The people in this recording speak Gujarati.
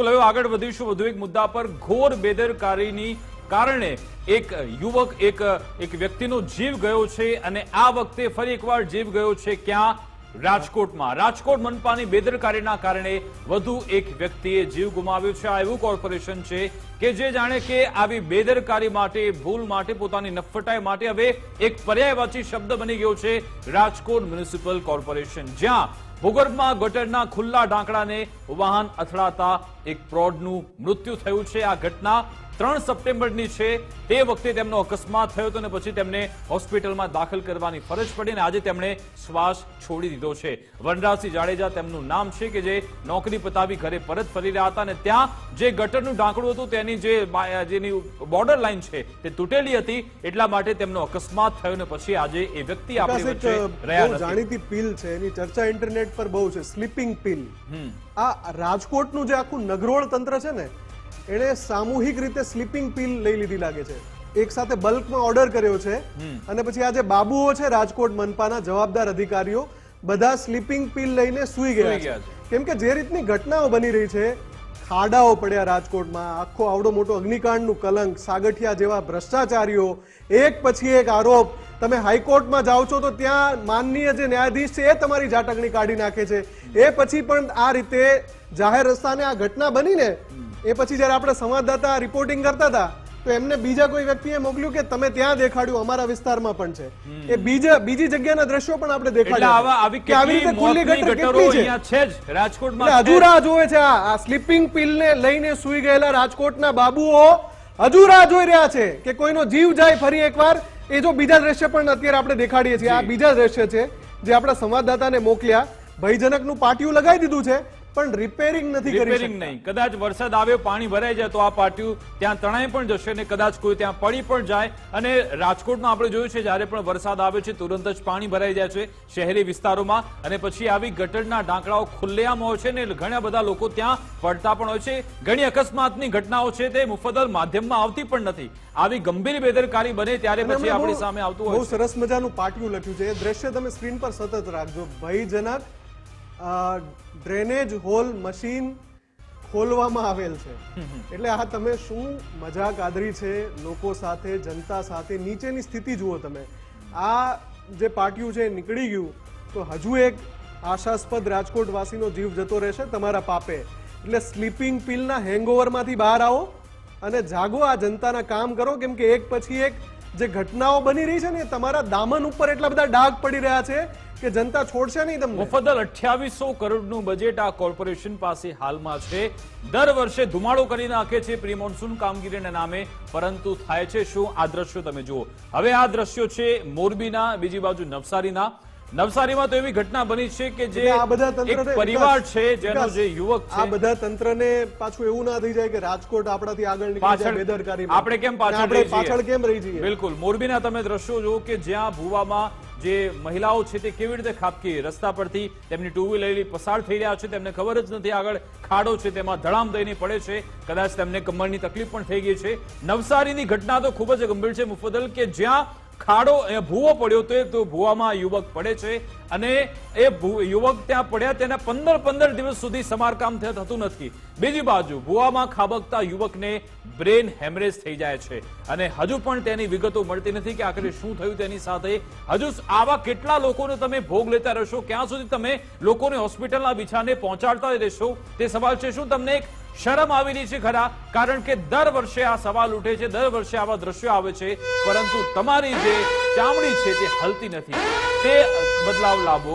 હવે આગળ વધીશું. વધુ એક મુદ્દા પર ઘોર બેદરકારીની કારણે એક યુવક, એક એક વ્યક્તિનો જીવ ગયો છે અને આ વખતે ફરી એકવાર જીવ ગયો છે ક્યાં? રાજકોટમાં. રાજકોટ મનપાની બેદરકારીના કારણે વધુ એક વ્યક્તિએ જીવ ગુમાવ્યો છે. આ એવું કોર્પોરેશન છે કે જે જાણે કે આવી બેદરકારી માટે, ભૂલ માટે, પોતાની નફટાઈ માટે હવે એક પર્યાયવાચી શબ્દ બની ગયો છે રાજકોટ મ્યુનિસિપલ કોર્પોરેશન. જ્યાં ભૂગર્ભમાં ગટરના ખુલ્લા ઢાંકણાને વાહન અથડાતા એક પ્રોડનું મૃત્યુ થયું છે. આ ઘટના ત્રણ સપ્ટેમ્બરની છે. તે વખતે તેમનો અકસ્માત થયો હતો અને પછી તેમને હોસ્પિટલમાં દાખલ કરવાની ફરજ પડી અને આજે તેમણે શ્વાસ છોડી દીધો છે. વનરાજસિંહ જાડેજા તેમનું નામ છે કે જે નોકરી પતાવી ઘરે પરત ફરી રહ્યા હતા અને ત્યાં જે ગટરનું ઢાંકણું હતું તેની જે જેની બોર્ડર લાઈન છે તે તૂટેલી હતી. એટલા માટે તેમનો અકસ્માત થયો અને પછી આજે એ વ્યક્તિ આપણી વચ્ચે રહ્યા જાણીતી પિલ છે. એની ચર્ચા ઇન્ટરનેટ પર બહુ છે. Sleeping pill. આ રાજકોટનું જે આખું નગરોળ તંત્ર છે ને એણે સામૂહિક રીતે સ્લીપિંગ પિલ લઈ લીધી લાગે છે. એક સાથે બલ્કમાં ઓર્ડર કર્યો છે. અને પછી આ જે બાબુઓ છે રાજકોટ મનપાના જવાબદાર અધિકારીઓ બધા સ્લીપિંગ પિલ લઈને સૂઈ ગયા છે. કેમ કે જે રીતની ઘટનાઓ બની રહી છે ખાડાઓ પડ્યા રાજકોટમાં. આખો આવડો મોટો અગ્નિકાંડનું કલંક, સાગઠિયા જેવા ભ્રષ્ટાચારીઓ. એક પછી એક આરોપ. તમે હાઈકોર્ટમાં જાઓ છો તો ત્યાં માનનીય જે ન્યાયાધીશ છે એ તમારી જાટકણી કાઢી નાખે છે. એ પછી પણ આ રીતે જાહેર રસ્તાને આ ઘટના બની ને એ પછી જ્યારે આપણે સંવાદદાતા રિપોર્ટિંગ કરતા હતા તો એમને બીજા કોઈ વ્યક્તિએ મોકલ્યું કે તમે ત્યાં દેખાડ્યું અમારા વિસ્તારમાં પણ છે. એ બીજા બીજી જગ્યાના દ્રશ્યો પણ આપણે દેખાડ્યા આવી કે આવી કેટલી રીતે ખુલ્લી ગટર કેટલી છે? જ. રાજકોટમાં એટલે છે. હજુ રાહ જોવે છે આ આ સ્લીપિંગ પિલને લઈને સૂઈ ગયેલા રાજકોટના બાબુઓ. હજુ રાહ જોઈ રહ્યા છે કે કોઈનો જીવ જાય ફરી એકવાર. એ જો બીજા દ્રશ્ય પણ અત્યારે આપણે દેખાડીએ છીએ. આ બીજા દ્રશ્ય છે જે આપણા સંવાદદાતાને મોકલ્યા. ભયજનકનું પાટિયું લગાવી દીધું છે. પણ રિપેરિંગ નથી રિપેરિંગ નહીં. કદાચ વરસાદ આવ્યો પાણી ભરાઈ જાય તો આ પાટિયું ત્યાં તણાઈ પણ જશે અને કદાચ કોઈ ત્યાં પડી પણ જાય. અને રાજકોટમાં આપણે જોયું છે જ્યારે પણ વરસાદ આવે છે તુરંત જ પાણી ભરાઈ જાય છે શહેરી વિસ્તારોમાં. અને પછી આવી ગટરના ઢાંકડાઓ ખુલ્લેઆમ હોય છે ને ઘણા બધા લોકો ત્યાં પડતા પણ હોય છે. ઘણી અકસ્માતની ઘટનાઓ છે તે મુફદલ માધ્યમમાં આવતી પણ નથી. આવી ગંભીર બેદરકારી બને ત્યારે પછી આપણી સામે આવતું હોય સરસ મજાનું પાટિયું લખ્યું છે. એ દ્રશ્ય તમે સ્ક્રીન પર સતત રાખજો. ભયજનક અ, ડ્રેનેજ હોલ મશીન ખોલવામાં આવેલ છે. એટલે આ તમે શું મજાક આદરી છે? લોકો સાથે, જનતા સાથે, નીચેની સ્થિતિ જુઓ તમે. આ જે પાટિયું છે નીકળી ગયું. તો હજુ એક આશાસ્પદ રાજકોટ વાસીનો જીવ જતો રહેશે તમારા પાપે. એટલે સ્લીપિંગ પિલના હેંગઓવરમાંથી બહાર આવો અને જાગો આ જનતાના કામ કરો. કેમ કે એક પછી એક જે ઘટનાઓ બની રહી છે ને તમારા દામન ઉપર એટલા બધા ડાઘ પડી રહ્યા છે કે જનતા છોડશે નહીં તમને? મુફદ્દલ અઠ્યાવીસો કરોડનું બજેટ આ કોર્પોરેશન પાસે હાલમાં છે. દર વર્ષે ધુમાડો કરી નાખે છે પ્રી મોન્સૂન કામગીરીના નામે, પરંતુ થાય છે શું? આ દ્રશ્યો તમે જુઓ. હવે આ દ્રશ્યો છે મોરબીના, બીજી બાજુ નવસારીના. નવસારીમાં તો એવી ઘટના બની છે કે જે આ બધા તંત્ર પરિવાર છે જેનો જે યુવક આ બધા તંત્રને પાછું એવું ના થઈ જાય કે રાજકોટ આપણાથી આગળ નીકળી બેદરકારીમાં. આપણે કેમ પાછળ રહી પાછળ કેમ રહી જઈએ? બિલકુલ. મોરબીના તમે દ્રશ્યો જુઓ કે જ્યાં ભુવામાં જે મહિલાઓ છે તે કેવી રીતે ખાબકી રસ્તા પરથી તેમની ટુ વ્હીલર પસાર થઈ રહ્યા છે. તેમને ખબર જ નથી આગળ ખાડો છે તેમાં ધડામ દઈને પડે છે. કદાચ તેમને કમરની તકલીફ પણ થઈ ગઈ છે. નવસારીની ઘટના તો ખૂબ જ ગંભીર છે મુફદલ કે જ્યાં ખાડો ભૂવો પડ્યો તો ભૂવામાં યુવક પડે છે. અને એ યુવક ત્યાં પડ્યા તેના પંદર પંદર દિવસ સુધી સમારકામ થતું નથી. બીજી બાજુ, ભુવામાં ખાબકતા યુવકને બ્રેન હેમરેજ થઈ જાય છે. અને હજુ પણ તેની વિગતો મળતી નથી કે આખરે શું થયું તેની સાથે. હજુ આવા કેટલા લોકોને તમે ભોગ લેતા રહેશો? ક્યાં સુધી તમે લોકોને હોસ્પિટલના બિછાને પહોંચાડતા રહેશો? તે સવાલ છે. શું તમને એક શરમ આવી રહી છે ખરા? કારણ કે દર વર્ષે આ સવાલ ઉઠે છે. દર વર્ષે આવા દ્રશ્યો આવે છે. પરંતુ તમારી જે ચામડી છે તે હલતી નથી. તે બદલાવ લાવવો